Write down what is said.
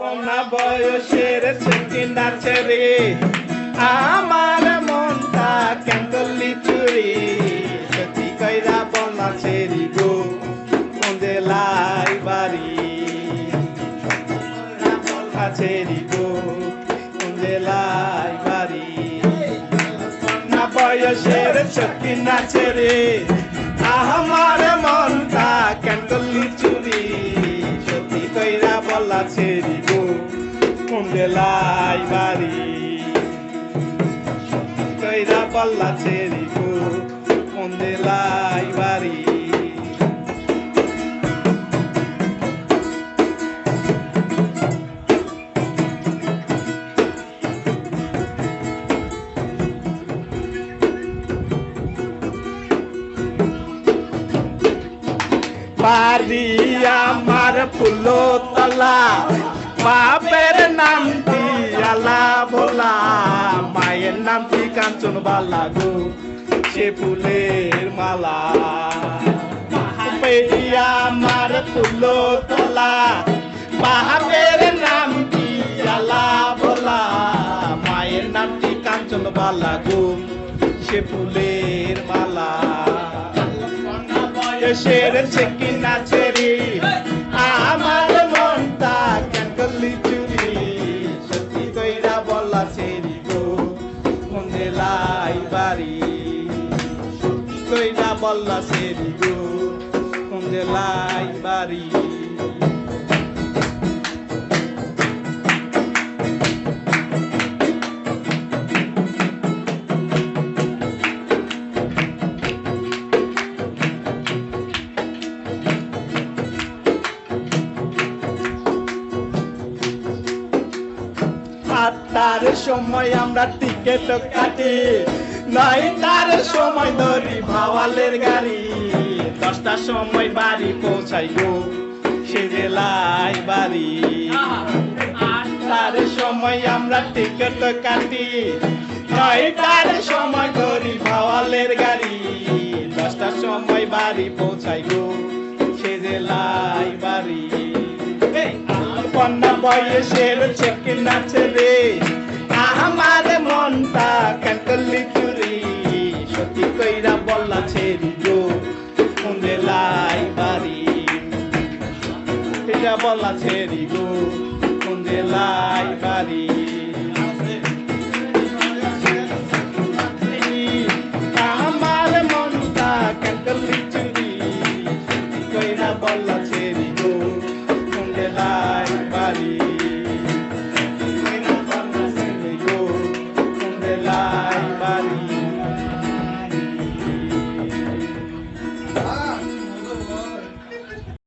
কন্যা বয়সের ছেলে নাচে রে আমার মনটা কেন করলি চুরি। সত্যি কইরা বলা ছেড়ি গো মন্দে লাই বাড়ি বলা ছেড়ি গো মন্দে লাই বাড়ি। কন্যা বয়সের ছেলে নাচে छेरीको कुण्डेलाई बारी गैरा बल्ला छेरीको कुण्डेलाई बारी पारिया ছেড়ি ফুলো তলা বাপের নামটি আলা ভোলা, মায়ের নামটি কাঞ্চন বালা গো, সে ফুলের মালা। বাপেরি আমার ফুলো তলা বাপের নামটি আলা ভোলা, মায়ের নামটি কাঞ্চন বালা গো, সে ফুলের মালা। বয়সের ছেকি নাচে রে আমার মনটা কেন চুরি, সত্যি কইরা বলা ছেড়ি গো মন্দে লাই বাড়ি। সত্যি কইরা বলা ছেড়ি গো মন্দে লাই বাড়ি। আটটার সময় আমরা টিকেট কাটি। নয়টার সময় ধরি ভাওয়ালের গাড়ি। দশটার সময় বাড়ি পৌঁছাই গো, সে জেলায় বাড়ি। আটটার সময় আমরা টিকেট কাটি। নয়টার সময় ধরি ভাওয়ালের গাড়ি। দশটার সময় বাড়ি পৌঁছাই গো, সে জেলায় বয়সের চেকে নাচে রে আমার মনটা কাকলি চুরি। সত্যি কইরা বললা ছেড়ি গো কুন্দে লাই বাড়ি। এটা বললা ছেড়ি গো কুন্দে লাই বাড়ি।